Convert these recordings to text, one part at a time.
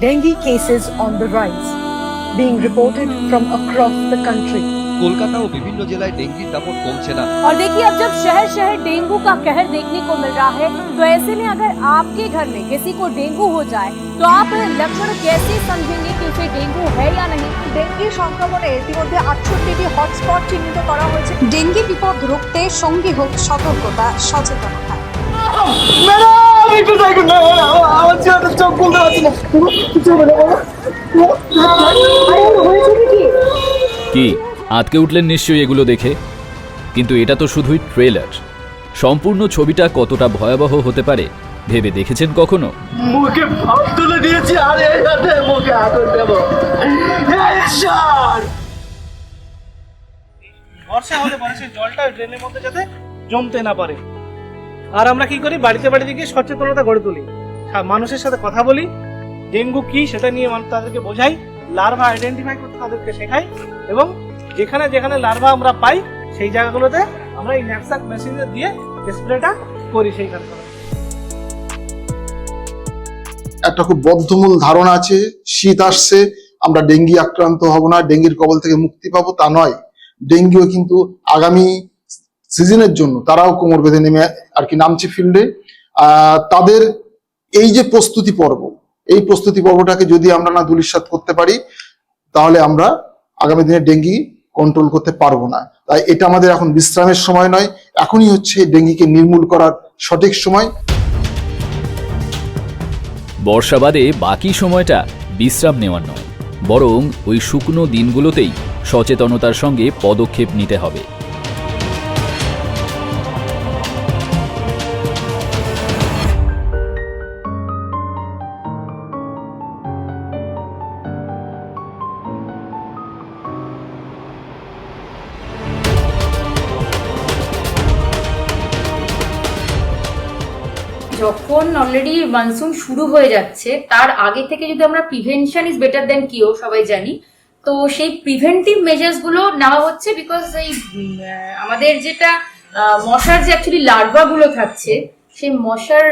Dengue cases on the rise, being reported from across the country. Kolkata ও বিভিন্ন জেলায় ডেঙ্গির দাপট কমছে না और देखिए अब जब शहर शहर डेंगू का कहर देखने को मिल रहा है तो ऐसे में अगर आपके घर में किसी को डेंगू हो जाए तो आप लक्षण कैसे समझेंगे कि उसे डेंगू है या नहीं ডেঙ্গি সংক্রমণে ইতিমধ্যে আটষট্টিটি হটস্পট চিহ্নিত করা হয়েছে ডেঙ্গি বিপদ রুখতে সঙ্গী হোক সতর্কতা সচেতনতা কি আটকে উঠলেন নিশ্চয়ই এগুলো দেখে? কিন্তু এটা তো শুধুই ট্রেলার সম্পূর্ণ ছবিটা কতটা ভয়াবহ হতে পারে ভেবে দেখেছেন কখনো? মুখে ভাব তুলে দিয়েছি আর এই হাতে মুখে আগুন দেবো! বর্ষা হলে মানে সেই জলটা ড্রেনের মধ্যে যাতে জমতে না পারে। আর আমরা কি করি? বাড়িতে বাড়িতে গিয়ে সচেতনতা গড়ে তুলি। মানুষের সাথে কথা বলি। ডেঙ্গু কি সেটা নিয়ে মানুষ তাদেরকে বোঝাই। লার্ভা আইডেন্টিফাই করতে তাদেরকে শেখাই। এবং যেখানে যেখানে লার্ভা আমরা পাই, সেই জায়গাগুলোতে আমরা এই ন্যাপসাক মেশিন দিয়ে স্প্রেটা করি সেইখানে। একটা খুব বদ্ধমূল ধারণা আছে, শীত আসছে, আমরা ডেঙ্গি আক্রান্ত হব না, ডেঙ্গির কবল থেকে মুক্তি পাবো তা নয়। ডেঙ্গিও কিন্তু আগামী সিজনের জন্য তারাও কোমর বেঁধে নেমে আর কি নামছে ফিল্ডে। তাদের এই যে প্রস্তুতি পর্ব, এই প্রস্তুতি পর্বটাকে যদি আমরা না দুলিশ্বাত করতে পারি, তাহলে আমরা আগামী দিনে ডেঙ্গি কন্ট্রোল করতে পারব না। তাই এটা আমাদের এখন বিশ্রামের সময় নয়, এখনই হচ্ছে ডেঙ্গিকে নির্মূল করার সঠিক সময়। বর্ষা বাদে বাকি সময়টা বিশ্রাম নেওয়ার নয়, বরং ওই শুকনো দিনগুলোতেই সচেতনতার সঙ্গে পদক্ষেপ নিতে হবে। যখন অলরেডি মনসুন শুরু হয়ে যাচ্ছে, তার আগে থেকে যদি আমরা প্রিভেনশন ইজ বেটার দেন কিও সবাই জানি। তো সেই প্রিভেন্টিভ মেজার্সগুলো নেওয়া হচ্ছে বিকজ এই আমাদের যেটা মশার যে অ্যাকচুয়ালি লার্ভা গুলো থাকছে, সেই মশার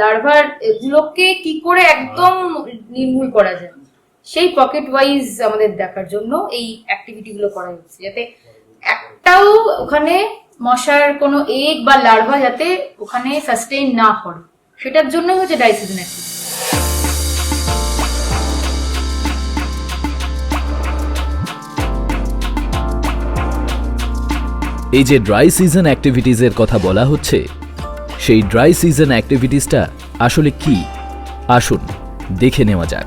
লার্ভার গুলোকে কি করে একদম নির্মূল করা যায়? সেই পকেট ওয়াইজ আমাদের দেখার জন্য এই অ্যাক্টিভিটি গুলো করা হচ্ছে। যাতে একটাও ওখানে মশার কোনো এগ বা লার্ভা যাতে ওখানে সাস্টেইন না করে। সেটার জন্যই হচ্ছে ডাইসিজন এই যে ড্রাই সিজন অ্যাক্টিভিটিজের কথা বলা হচ্ছে, সেই ড্রাই সিজন অ্যাক্টিভিটিসটা আসলে কি? আসুন দেখে নেওয়া যাক।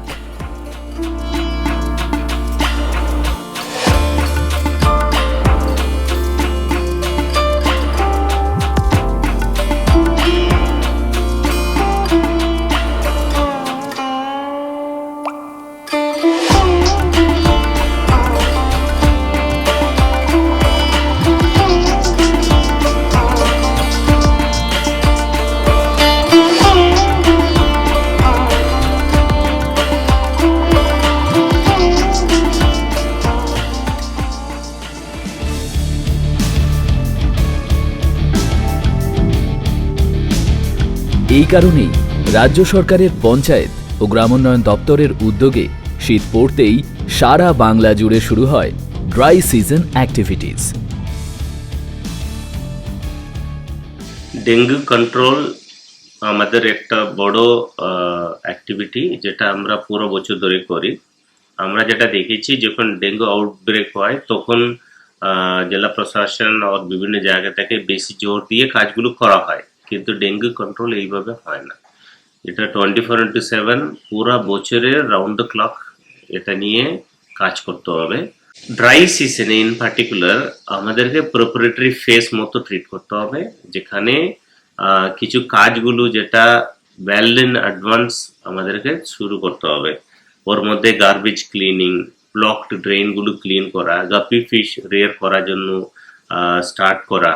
এই কারণেই রাজ্য সরকারের পঞ্চায়েত ও গ্রামোন্নয়ন দপ্তরের উদ্যোগে শীত পড়তেই সারা বাংলা জুড়ে শুরু হয় dry season activities. Dengue control আমাদের একটা বড় অ্যাক্টিভিটি যেটা আমরা পুরো বছর ধরে করি। আমরা যেটা দেখেছি, যখন ডেঙ্গু আউটব্রেক হয়, তখন জেলা প্রশাসন আর বিভিন্ন জায়গা থেকে বেশি জোর দিয়ে কাজগুলো করা হয়। কিন্তু ডেঙ্গু কন্ট্রোল এইভাবে হয় না। এটা টোয়েন্টি ফোর ইন্টু সেভেন পুরা বছরের রাউন্ড দ্য ক্লক এটা নিয়ে কাজ করতে হবে। ড্রাই সিজনে ইন পার্টিকুলার আমাদেরকে প্রপারেটরি ফেস মতো ট্রিট করতে হবে, যেখানে কিছু কাজগুলো যেটা ওয়েল ইন অ্যাডভান্স আমাদেরকে শুরু করতে হবে। ওর মধ্যে গার্বেজ ক্লিনিং ব্লকড ড্রেনগুলো ক্লিন করা গাপি ফিশ রেয়ার করার জন্য স্টার্ট করা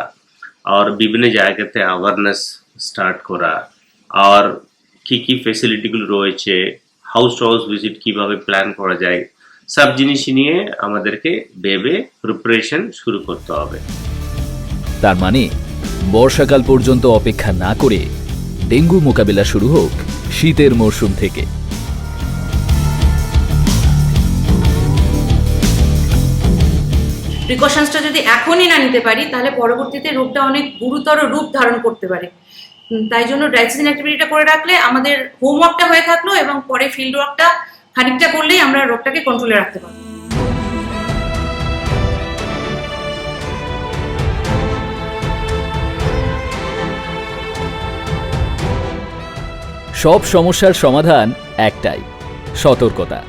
আর বিভিন্ন জায়গাতে অ্যাওয়ারনেস স্টার্ট করা আর কি কি ফেসিলিটিগুলো রয়েছে হাউস টু হাউস ভিজিট কীভাবে প্ল্যান করা যায় সব জিনিস নিয়ে আমাদেরকে ভেবে প্রিপারেশন শুরু করতে হবে তার মানে বর্ষাকাল পর্যন্ত অপেক্ষা না করে ডেঙ্গু মোকাবিলা শুরু হোক শীতের মরশুম থেকে প্রিকশনসটা যদি এখনই না নিতে পারি, তাহলে পরবর্তীতে রোগটা অনেক গুরুতর রূপ ধারণ করতে পারে। তাই জন্য ড্রাই অ্যাক্টিভিটিটা করে রাখলে আমাদের হোমওয়ার্কটা হয়ে থাকল এবং পরে ফিল্ড ওয়ার্কটা খানিকটা করলেই আমরা রোগটাকে কন্ট্রোলে রাখতে পারব। সব সমস্যার সমাধান একটাই, সতর্কতা।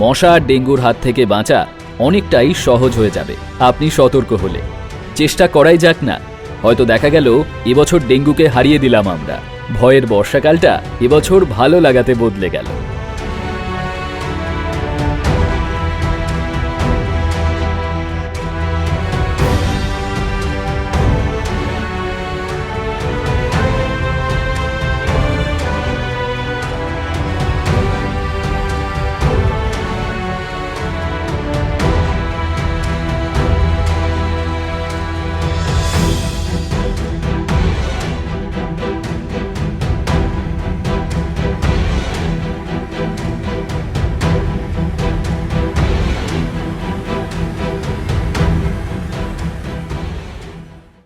মশা ডেঙ্গুর হাত থেকে বাঁচা অনেকটাই সহজ হয়ে যাবে। আপনি সতর্ক হলে। চেষ্টা করাই যাক না। হয়তো দেখা গেল, এবছর ডেঙ্গুকে হারিয়ে দিলাম আমরা। ভয়ের বর্ষাকালটা এবছর ভালো লাগাতে বদলে গেল।